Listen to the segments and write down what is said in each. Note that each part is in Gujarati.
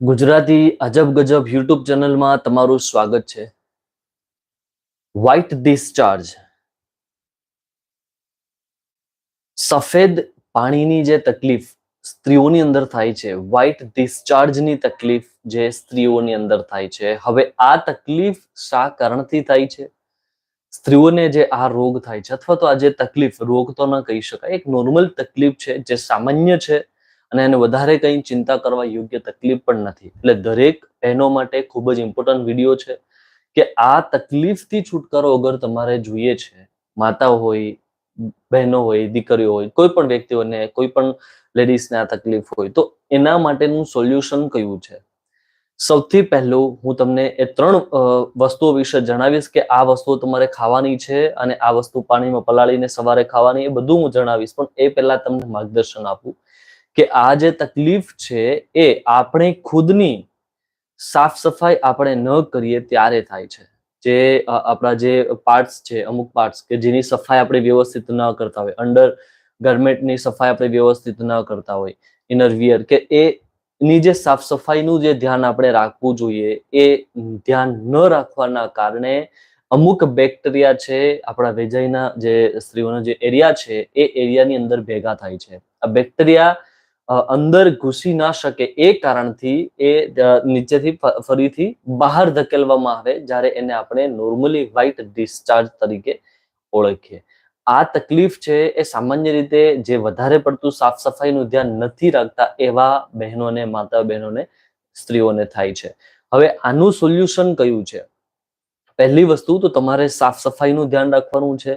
ગુજરાતી અજબ ગજબ યુટ્યુબ ચેનલમાં તમારું સ્વાગત છે. વ્હાઇટ ડિસ્ચાર્જ સફેદ પાણીની જે તકલીફ સ્ત્રીઓની અંદર થાય છે વ્હાઇટ ડિસ્ચાર્જની તકલીફ જે સ્ત્રીઓની અંદર થાય છે, હવે આ તકલીફ શા કારણથી થાય છે? સ્ત્રીઓને જે આ રોગ થાય છે, અથવા તો આ જે તકલીફ, રોગ તો ન કહી શકાય, એક નોર્મલ તકલીફ છે જે સામાન્ય છે અને એને વધારે કંઈ ચિંતા કરવા યોગ્ય તકલીફ પણ નથી. એટલે દરેક બહેનો માટે ખૂબ જ ઇમ્પોર્ટન્ટ વીડિયો છે કે આ તકલીફથી છુટકારો વગર તમારે જોઈએ છે, માતા હોય, બહેનો હોય, દીકરીઓ હોય, કોઈ પણ વ્યક્તિઓને કોઈ પણ લેડીઝને આ તકલીફ હોય, તો એના માટેનું સોલ્યુશન કયું છે? સૌથી પહેલું હું તમને એ ત્રણ વસ્તુઓ વિશે જણાવીશ કે આ વસ્તુઓ તમારે ખાવાની છે અને આ વસ્તુ પાણીમાં પલાળીને સવારે ખાવાની એ બધું હું જણાવીશ, પણ એ પહેલા તમને માર્ગદર્શન આપું. કે આ જે તકલીફ છે એ આપણે ખુદની સાફ સફાઈ આપણે ન કરીએ ત્યારે થાય છે. જે આપણા જે પાર્ટ્સ છે, અમુક પાર્ટ્સ કે જેની સફાઈ આપણે વ્યવસ્થિત ન કરતા હોય. અંડર ગાર્મેન્ટની સફાઈ આપણે વ્યવસ્થિત ન કરતા હોય. ઇનર વિયર કે એ, ની જે સાફ સફાઈનું જે ધ્યાન આપણે રાખવું જોઈએ એ ધ્યાન ન રાખવાના કારણે અમુક બેક્ટેરિયા છે, આપણા વેજાઈના જે સ્ત્રીઓનો જે એરિયા છે એ એરિયાની અંદર ભેગા થાય છે. આ બેક્ટેરિયા અંદર ઘૂસી ના શકે એ કારણથી એ નીચેથી ફરીથી બહાર ધકેલવામાં આવે જ્યારે એને આપણે નોર્મલી વ્હાઇટ ડિસ્ચાર્જ તરીકે ઓળખીએ. આ તકલીફ છે એ સામાન્ય રીતે જે વધારે પડતું સાફ સફાઈનું ધ્યાન નથી રાખતા એવા બહેનોને, માતા બહેનોને, સ્ત્રીઓને થાય છે. હવે આનું સોલ્યુશન કયું છે? પહેલી વસ્તુ તો તમારે સાફ સફાઈનું ધ્યાન રાખવાનું છે.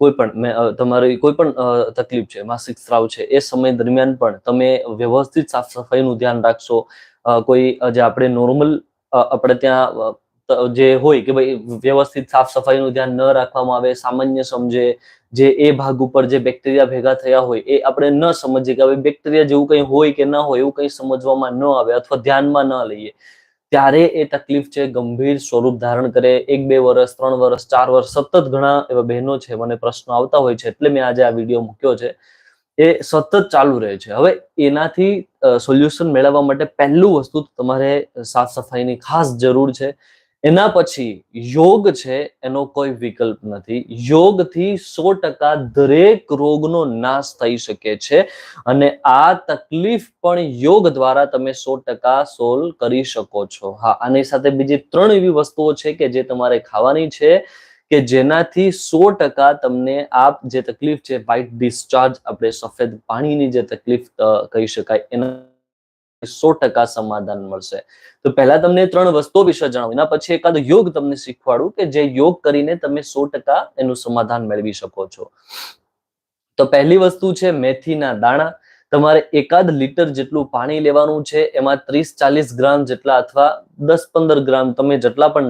કોઈ પણ તમારી કોઈ પણ તકલીફ છે, માસિક સ્ત્રાવ છે, એ સમય દરમિયાન પણ તમે વ્યવસ્થિત સાફ સફાઈનું ધ્યાન રાખશો. કોઈ જે આપણે નોર્મલ આપણે ત્યાં જે હોય કે ભાઈ વ્યવસ્થિત સાફ સફાઈનું ધ્યાન ન રાખવામાં આવે, સામાન્ય સમજે, જે એ ભાગ ઉપર જે બેક્ટેરિયા ભેગા થયા હોય, એ આપણે ન સમજીએ કે હવે બેક્ટેરિયા જેવું કંઈ હોય કે ન હોય એવું કંઈ સમજવામાં ન આવે અથવા ધ્યાનમાં ન લઈએ. ત્યારે એ તકલીફ છે, ગંભીર સ્વરૂપ ધારણ કરે. એક, બે વર્ષ ત્રણ વર્ષ ચાર વર્ષ સતત ઘણા એવા બહેનો છે, મને પ્રશ્નો આવતા હોય છે, એટલે મેં આજે આ વીડિયો મૂક્યો છે. એ સતત ચાલુ રહે છે. હવે એનાથી સોલ્યુશન મેળવવા માટે પહેલું વસ્તુ તમારે સાફ સફાઈની ખાસ જરૂર છે. એના પછી યોગ છે એનો કોઈ વિકલ્પ નથી. યોગથી સો ટકા દરેક રોગનો નાશ થઈ શકે છે અને આ તકલીફ પણ યોગ દ્વારા તમે સો ટકા સોલ્વ કરી શકો છો. હા, આની સાથે બીજી ત્રણ એવી વસ્તુઓ છે કે જે તમારે ખાવાની છે કે જેનાથી સો ટકા તમને આ જે તકલીફ છે વ્હાઇટ ડિસ્ચાર્જ આપણે સફેદ પાણીની જે તકલીફ કહી શકાય, એના સો ટકા સમાધાન મળશે. તો પહેલા તમને ત્રણ વસ્તુઓ વિશે જણાવું. એના પછી એકાદ યોગ તમને શીખવાડું કે જે યોગ કરીને તમે સો ટકા એનું સમાધાન મેળવી શકો છો. તો પહેલી વસ્તુ છે મેથીના દાણા. તમારે એકાદ લીટર જેટલું પાણી લેવાનું છે, એમાં ત્રીસ ચાલીસ ગ્રામ જેટલા અથવા દસ પંદર ગ્રામ તમે જેટલા પણ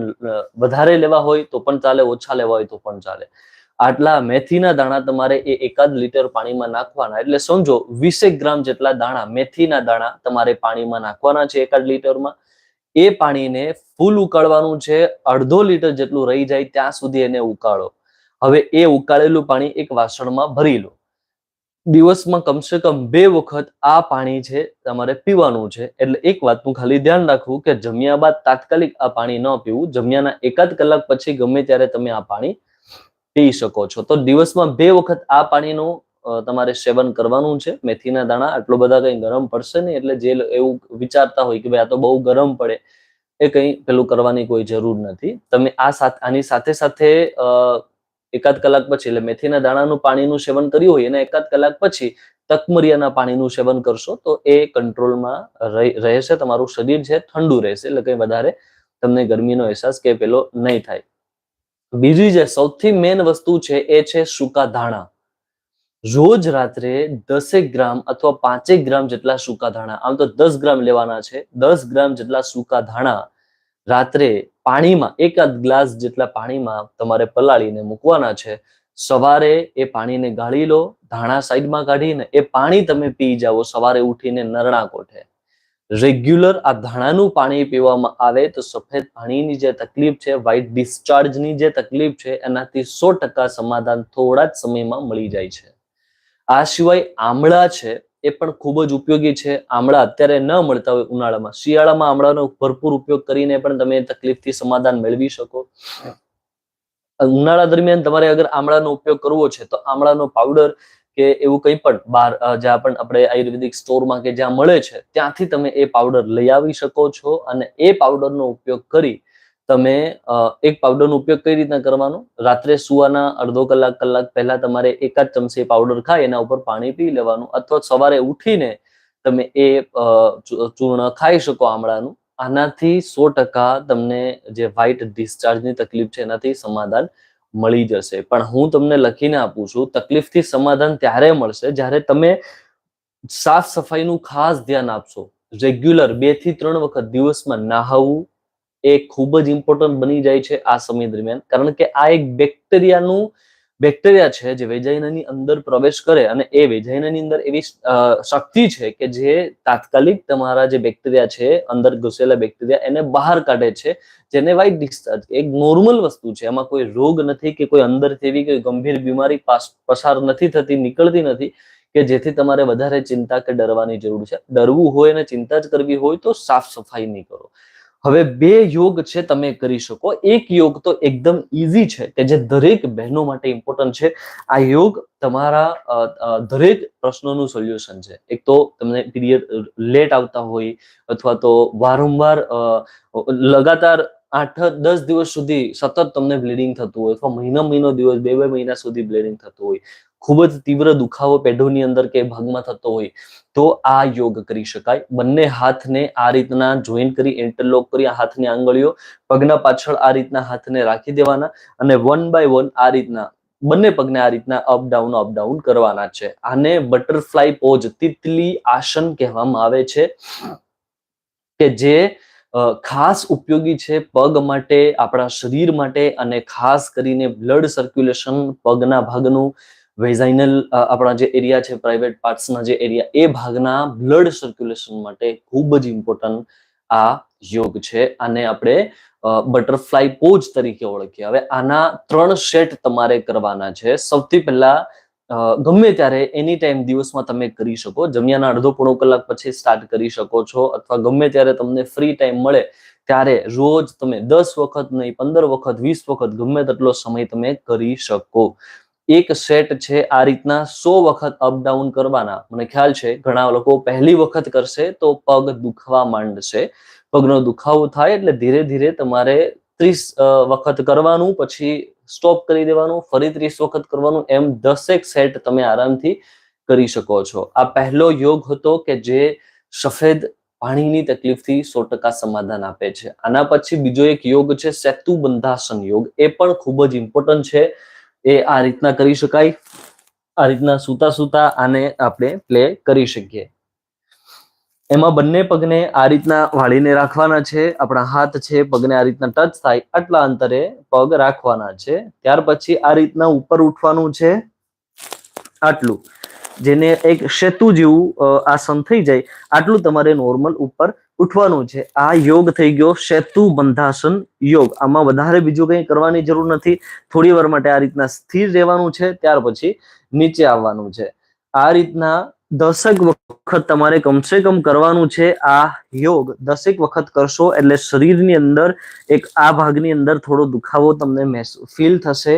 વધારે લેવા હોય તો પણ ચાલે, ઓછા લેવા હોય તો પણ ચાલે. આટલા મેથીના દાણા તમારે એ એકાદ લીટર પાણીમાં નાખવાના. એટલે સમજો, વીસેક ગ્રામ જેટલા દાણા મેથીના દાણા તમારે પાણીમાં નાખવાના છે એકાદ લીટરમાં. એ પાણીને ફૂલ ઉકાળવાનું છે, અડધો લીટર જેટલું રહી જાય ત્યાં સુધી એને ઉકાળો. હવે એ ઉકાળેલું પાણી એક વાસણમાં ભરી લો. દિવસમાં કમસે કમ બે વખત આ પાણી છે તમારે પીવાનું છે. એટલે એક વાતનું ખાલી ધ્યાન રાખવું કે જમ્યા બાદ તાત્કાલિક આ પાણી ન પીવું. જમ્યાના એકાદ કલાક પછી ગમે ત્યારે તમે આ પાણી પી શકો છો. તો દિવસમાં બે વખત આ પાણીનું તમારે સેવન કરવાનું છે. મેથીના દાણા આટલો બધા કંઈ ગરમ પડશે નહીં, એટલે જે એવું વિચારતા હોય કે ભાઈ આ તો બહુ ગરમ પડે, એ કંઈ પેલું કરવાની કોઈ જરૂર નથી. તમે આ સાથે, આની સાથે સાથે એકાદ કલાક પછી, એટલે મેથીના દાણાનું પાણીનું સેવન કર્યું હોય અને એકાદ કલાક પછી તકમરિયાના પાણીનું સેવન કરશો, તો એ કંટ્રોલમાં રહેશે, તમારું શરીર છે, ઠંડુ રહેશે, એટલે કંઈ વધારે તમને ગરમીનો અહેસાસ કે પેલો નહીં થાય. બીજી જે સૌથી મેઇન વસ્તુ છે એ છે સૂકા ધાણા. રોજ રાત્રે દસેક ગ્રામ અથવા પાંચેક ગ્રામ જેટલા સૂકા ધાણા, આમ તો દસ ગ્રામ લેવાના છે, દસ ગ્રામ જેટલા સૂકા ધાણા રાત્રે પાણીમાં, એકાદ ગ્લાસ જેટલા પાણીમાં તમારે પલાળીને મૂકવાના છે. સવારે એ પાણીને ગાળી લો, ધાણા સાઈડમાં કાઢીને એ પાણી તમે પી જાઓ, સવારે ઉઠીને નરણા કોઠે. રેગ્યુલર આ ધાણાનું પાણી પીવામાં આવે તો સફેદ પાણીની જે તકલીફ છે વ્હાઇટ ડિસ્ચાર્જની જે તકલીફ છે, એનાથી સો સમાધાન થોડા જ સમયમાં મળી જાય છે. આ સિવાય આમળા છે, એ પણ ખૂબ જ ઉપયોગી છે. આમળા અત્યારે ન મળતા હોય ઉનાળામાં. શિયાળામાં આમળાનો ભરપૂર ઉપયોગ કરીને પણ તમે તકલીફથી સમાધાન મેળવી શકો. ઉનાળા દરમિયાન તમારે અગર આમળાનો ઉપયોગ કરવો છે, તો આમળાનો પાવડર કે એવું કંઈ પણ બહાર જ્યાં પણ આપણે આયુર્વેદિક સ્ટોરમાં કે જ્યાં મળે છે, ત્યાંથી તમે એ પાવડર લઈ આવી શકો છો અને એ પાવડરનો ઉપયોગ કરી તમે એક પાવડરનો ઉપયોગ કઈ રીતના કરવાનો? રાત્રે સુવાના અડધો કલાક કલાક પહેલા તમારે એકાદ ચમચી પાવડર ખાઈ એના ઉપર પાણી પી લેવાનું અથવા સવારે ઉઠીને તમે એ ચૂર્ણ ખાઈ શકો આમળાનું. આનાથી સો ટકા તમને જે વ્હાઇટ ડિસ્ચાર્જની તકલીફ છે એનાથી સમાધાન મળી જશે. પણ હું તમને લખીને આપું છું, તકલીફથી સમાધાન ત્યારે મળશે જ્યારે તમે સાફ સફાઈનું ખાસ ધ્યાન આપશો. રેગ્યુલર બેથી ત્રણ વખત દિવસમાં નાહવું એ ખૂબ જ ઇમ્પોર્ટન્ટ બની જાય છે આ સમય દરમિયાન. કારણ કે આ એક બેક્ટેરિયાનું બેક્ટેરિયા છે જે વેજાઇનાની અંદર પ્રવેશ કરે અને એ વેજાઇનાની અંદર એવી શક્તિ છે કે જે તાત્કાલિક તમારા જે બેક્ટેરિયા છે, અંદર ઘુસેલા બેક્ટેરિયા એને બહાર કાઢે છે, જેને વાઇટ ડિસ્ચાર્જ એક નોર્મલ વસ્તુ છે. એમાં કોઈ રોગ નથી કે કોઈ અંદર એવી કોઈ ગંભીર બીમારી પાસ- પસાર નથી થતી, નીકળતી નથી કે જેથી તમારે વધારે ચિંતા કે ડરવાની જરૂર છે. ડરવું હોય અને ચિંતા જ કરવી હોય તો સાફ સફાઈ નહીં કરો. હવે બે યોગ છે તમે કરી શકો. એક યોગ તો એકદમ ઇઝી છે કે જે દરેક બહેનો માટે ઇમ્પોર્ટન્ટ છે. આ યોગ તમારા દરેક પ્રશ્નોનું સોલ્યુશન છે. એક તો તમને પીરિયડ લેટ આવતા હોય અથવા તો વારંવાર લગાતાર આઠ, દસ દિવસ સુધી સતત તમને બ્લીડિંગ થતું હોય અથવા મહિના મહિનો દિવસ બે બે મહિના સુધી બ્લીડિંગ થતું હોય. ખૂબ જ તીવ્ર દુખાવો પેઢોની અંદર કે ભાગમાં થતો હોય, તો આ યોગ કરી શકાય. બંને હાથને આ રીતના જોઈન કરી ઇન્ટરલોક કરી હાથની આંગળીઓ પગના પાછળ આ રીતના હાથને રાખી દેવાના અને વન બાય વન આ રીતના, બંને પગને આ રીતના અપ ડાઉન અપ ડાઉન કરવાના છે. આને બટરફ્લાય પોઝ તિતલી આસન કહેવામાં આવે છે, કે જે ખાસ ઉપયોગી છે પગ માટે, આપણા શરીર માટે અને ખાસ કરીને બ્લડ સર્ક્યુલેશન પગના ભાગનું વેઝાઇનલ આપણા જે એરિયા છે પ્રાઇવેટ પાર્ટ્સના જે એરિયા એ ભાગના બ્લડ સર્ક્યુલેશન માટે ખૂબ જ ઇમ્પોર્ટન્ટ આ યોગ છે. આને આપણે બટરફ્લાય પોજ તરીકે ઓળખીએ. હવે આના ત્રણ સેટ તમારે કરવાના છે. સૌથી પહેલા ગમે ત્યારે એની ટાઈમ દિવસમાં તમે કરી શકો. જમ્યાના અડધો પોણો કલાક પછી સ્ટાર્ટ કરી શકો છો. અથવા ગમે ત્યારે તમને ફ્રી ટાઈમ મળે, ત્યારે રોજ તમે દસ વખત નહીં, પંદર વખત, વીસ વખત, ગમે તેટલો સમય તમે કરી શકો. એક સેટ છે આ રીતના સો વખત અપડાઉન કરવાના. મને ખ્યાલ છે, ઘણા લોકો પહેલી વખત કરશે તો પગ દુખવા માંડશે. પગનો દુખાવો થાય એટલે ધીરે ધીરે તમારે ત્રીસ વખત કરવાનું, પછી સ્ટોપ કરી દેવાનું, ફરી ત્રીસ વખત કરવાનું, એમ દસેક સેટ તમે આરામથી કરી શકો છો. આ પહેલો યોગ હતો કે જે સફેદ પાણીની તકલીફથી સો ટકા સમાધાન આપે છે. આના પછી બીજો એક યોગ છે સેતુ બંધાસન યોગ. એ પણ ખૂબ જ ઇમ્પોર્ટન્ટ છે. એ આ રીતના કરી શકાય. આ રીતના સૂતા સૂતા આને આપણે પ્લે કરી શકીએ. એમાં બંને પગને આ રીતના વાળીને રાખવાના છે. આપણા હાથ છે, પગને આ રીતના ટચ થાય આટલા અંતરે પગ રાખવાના છે. ત્યાર પછી આ રીતના ઉપર ઉઠવાનું છે. આટલું. જેને એક સેતુ જેવું આસન થઈ જાય, આટલું તમારે નોર્મલ ઉપર ઉઠવાનું છે. આ યોગ થઈ ગયો. સેતુ બંધાસન યોગ. આમાં વધારે બીજું કંઈ કરવાની જરૂર નથી. થોડી વાર માટે આ રીતના સ્થિર રહેવાનું છે. ત્યાર પછી નીચે આવવાનું છે. આ રીતના દસેક વખત તમારે કમસે કમ કરવાનું છે આ યોગ. દસેક વખત કરશો એટલે શરીરની અંદર એક આ ભાગની અંદર થોડો દુખાવો તમને ફીલ થશે.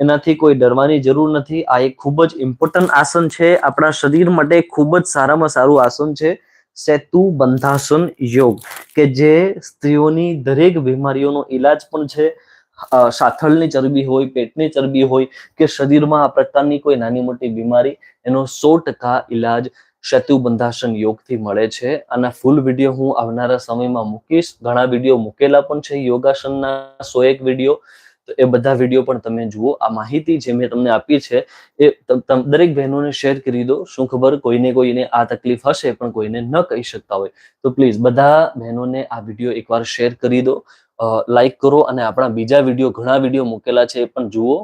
એનાથી કોઈ ડરવાની જરૂર નથી. આ એક ખૂબ જ ઇમ્પોર્ટન્ટ આસન છે. આપણા શરીર માટે ખૂબ જ સારામાં સારું આસન છે. સેતુ બંધાસન યોગ, કે જે સ્ત્રીઓની દરેક બીમારીઓનો ઈલાજ પણ છે સાથળની ચરબી હોય, પેટની ચરબી હોય, કે શરીરમાં આ પ્રકારની કોઈ નાની મોટી બીમારી, એનો સો ટકા ઈલાજ સેતુ બંધાસન યોગથી મળે છે. આના ફૂલ વીડિયો હું આવનારા સમયમાં મૂકીશ. ઘણા વીડિયો મૂકેલા પણ છે. યોગાસનના સો એક વીડિયો તો એ બધા વીડિયો પણ તમે જુઓ. આ માહિતી જે મેં તમને આપી છે, એ દરેક બહેનોને શેર કરી દો. શું ખબર? કોઈને કોઈને આ તકલીફ હશે, પણ કોઈને ન કહી શકતા હોય. તો પ્લીઝ બધા બહેનોને આ વીડિયો એકવાર શેર કરી દો. લાઈક કરો અને આપણા બીજા વીડિયો ઘણા વીડિયો મૂકેલા છે એ પણ જુઓ.